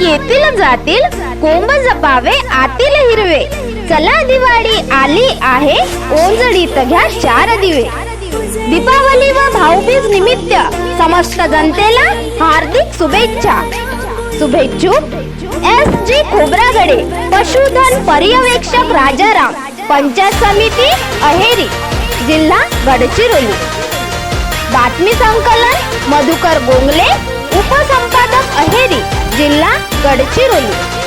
येतील जातील. कोंब जपावे आतील हिरवे. चला दिवाळी आली आहे. ओंजडीत घ्या चार दिवे. दीपावली व भाऊबीज निमित्त समस्त जनतेला हार्दिक शुभेच्छा. शुभेच्छुक एस जी खोब्रागडे पशुधन पर्यवेक्षक राजाराम पंचायत समिती अहेरी जिल्हा गडचिरोली. बातमी संकलन मधुकर गोंगले उपसंपादक अहेरी. जिल्हा गडचिरोली.